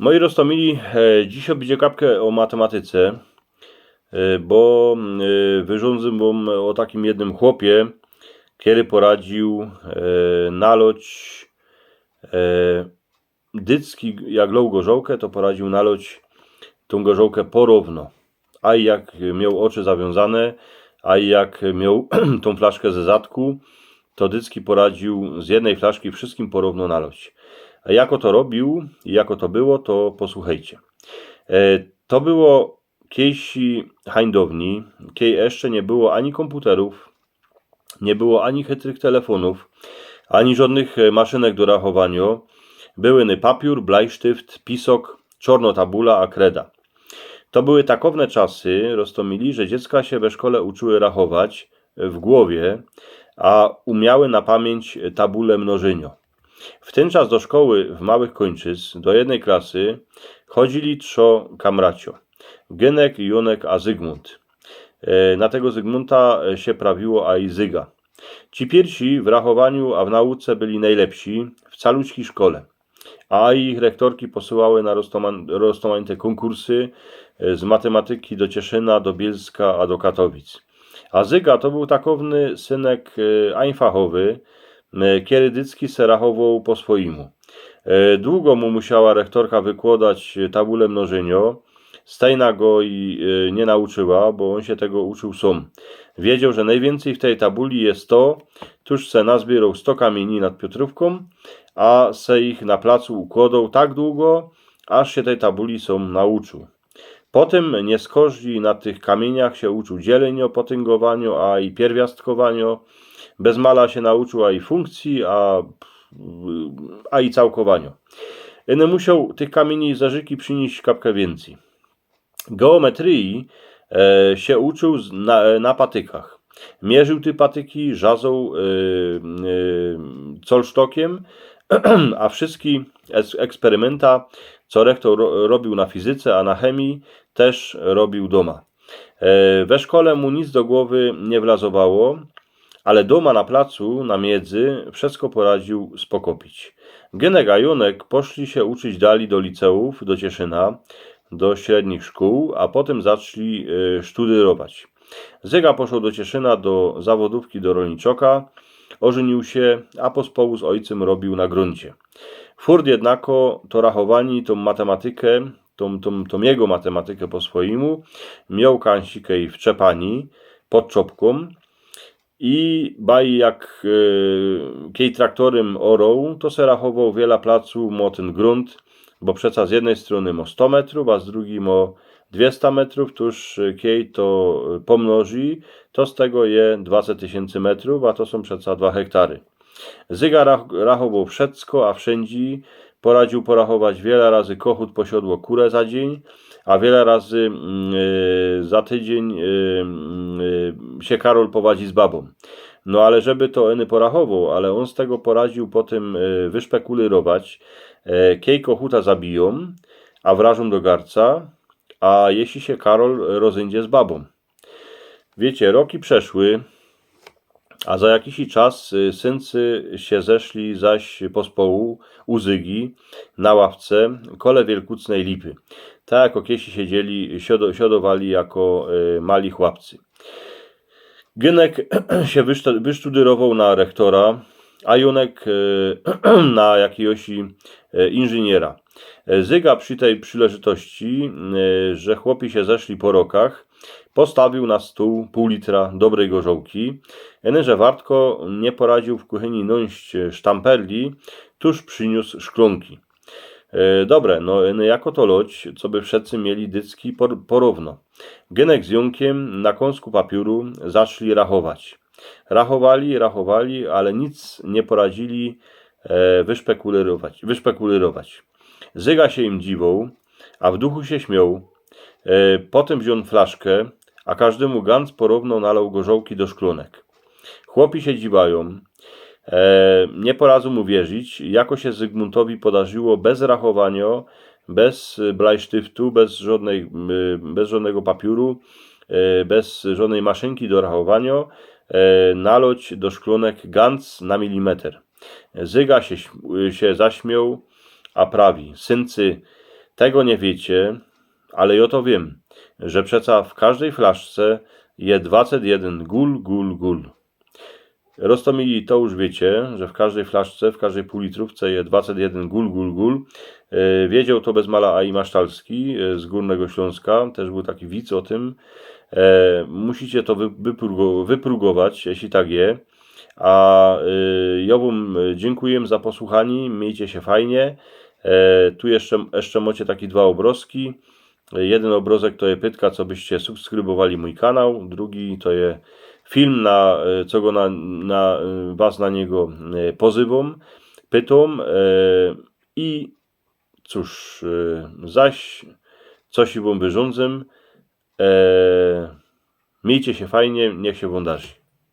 Moi Rostomili, e, dziś będzie kapkę o matematyce, e, bo e, wyrządzę wam o takim jednym chłopie, który poradził naloć dycki, jak lał gorzołkę, to poradził naloć tą gorzołkę porówno. A jak miał oczy zawiązane, a jak miał tą flaszkę ze zadku, to Dycki poradził z jednej flaszki wszystkim porówno naloć. Jako to robił jako to było, to posłuchajcie. E, To było kiedyś hańdowni, kiedy jeszcze nie było ani komputerów, nie było ani chytrych telefonów, ani żadnych e, maszynek do rachowania. Były papier, blajsztyft, pisok, czornotabula, a kreda. To były takowne czasy, roztomili, że dziecka się we szkole uczyły rachować w głowie, a umiały na pamięć tabule mnożynio. W ten czas do szkoły w małych kończyc, do jednej klasy, chodzili trzo kamracio. Genek, Jonek, a Zygmunt. E, Na tego Zygmunta e, się prawiło, a i Zyga. Ci pierwsi w rachowaniu, a w nauce byli najlepsi w calućkiej szkole. A ich rektorki posyłały na roztomanite konkursy e, z matematyki do Cieszyna, do Bielska, a do Katowic. A Zyga to był takowny synek Einfachowy, Kierydycki se rachował po swoimu. E, Długo mu musiała rektorka wykładać tabulę mnożenio. Stejna go i e, nie nauczyła, bo on się tego uczył sam. Wiedział, że najwięcej w tej tabuli jest to, tuż se nazbierał 100 kamieni nad Piotrówką, a se ich na placu układał tak długo, aż się tej tabuli są nauczył. Potem nie skoźli na tych kamieniach się uczył dzieleniu, potęgowaniu, a i pierwiastkowaniu. Bez mala się nauczył a i funkcji, a, a i całkowaniu. Ene musiał tych kamieni zażyki przynieść kapkę więcej. Geometrii e, się uczył na, na patykach. Mierzył te patyki, e, e, colsztokiem, a wszystkie eksperymenta, co rektor ro, robił na fizyce, a na chemii, też robił doma. E, we szkole mu nic do głowy nie wlazowało, ale doma na placu, na miedzy, wszystko poradził spokopić. Genek a Jonek poszli się uczyć dali do liceów, do Cieszyna, do średnich szkół, a potem zaczęli e, sztudyrować. Zyga poszedł do Cieszyna, do zawodówki do rolniczoka, ożenił się, a pospołu z ojcem robił na gruncie. Furt jednako to rachowani, tą matematykę, tą, tą, tą jego matematykę po swojemu, miał kansikę i w czepani, pod czopką i baj jak e, kiej traktorem orą, to se rachował wiele placu mo grunt, bo przeca z jednej strony mo 100 metrów, a z drugiej mo 200 metrów, tuż e, kiej to e, pomnoży, to z tego je 20 tysięcy metrów, a to są przeca 2 hektary. Zyga rach- rachował wszystko, a wszędzie poradził porachować wiele razy kochut posiodło kurę za dzień, a wiele razy mm, e, za tydzień e, mm, e, się Karol powadzi z babą. No ale żeby to Eny porachował, ale on z tego poradził potem e, wyszpekulirować, e, kiej kochuta zabiją, a wrażą do garca, a jeśli się Karol rozejdzie z babą. Wiecie, roki przeszły, a za jakiś czas y, syncy się zeszli zaś pospołu u Zygi na ławce kole wielkucnej lipy. Tak jako kiesi siedzieli, siodo, siodowali jako y, mali chłopcy. Gynek się wysztudyrował na rektora, a Junek y, na jakiegoś y, inżyniera. Zyga przy tej przyleżytości, że chłopi się zeszli po rokach, postawił na stół pół litra dobrej gorzołki. Że Wartko nie poradził w kuchni nąść sztamperli, tuż przyniósł szklonki. E, dobre, no jako to loć, co by wszyscy mieli dycki por, porówno. Genek z Junkiem na kąsku papiuru zaczęli rachować. Rachowali, rachowali, ale nic nie poradzili e, wyszpekulirować. Zyga się im dziwał, a w duchu się śmiał. E, potem wziął flaszkę, a każdemu Gans porówno nalał gorzołki do szklonek. Chłopi się dziwają. E, nie poradzą mu wierzyć, jako się Zygmuntowi podarzyło bez rachowania, bez blajsztyftu, bez, żadnej, bez żadnego papiuru, e, bez żadnej maszynki do rachowania, naloć do szklonek Gans na milimetr. Zyga się, się zaśmiał, a prawi, syncy, Tego nie wiecie, ale ja to wiem, że przeca w każdej flaszce je 21 gul, gul, gul. Rostomili to już wiecie, że w każdej flaszce, w każdej półlitrówce je 21 gul, gul, gul. E, Wiedział to bez mala Ai Masztalski e, z Górnego Śląska, też był taki widz o tym. E, Musicie to wy- wyprógo- wypróbować, jeśli tak je. A y, ja wam y, dziękuję za posłuchanie, miejcie się fajnie. E, tu jeszcze, jeszcze macie takie dwa obrazki. E, Jeden obrazek to jest pytka, co byście subskrybowali mój kanał, drugi to jest film, na, e, co go na, na, e, was na niego e, pozywam, pytam e, i cóż, e, zaś coś wam wyrządzę. E, miejcie się fajnie, niech się wam darzy.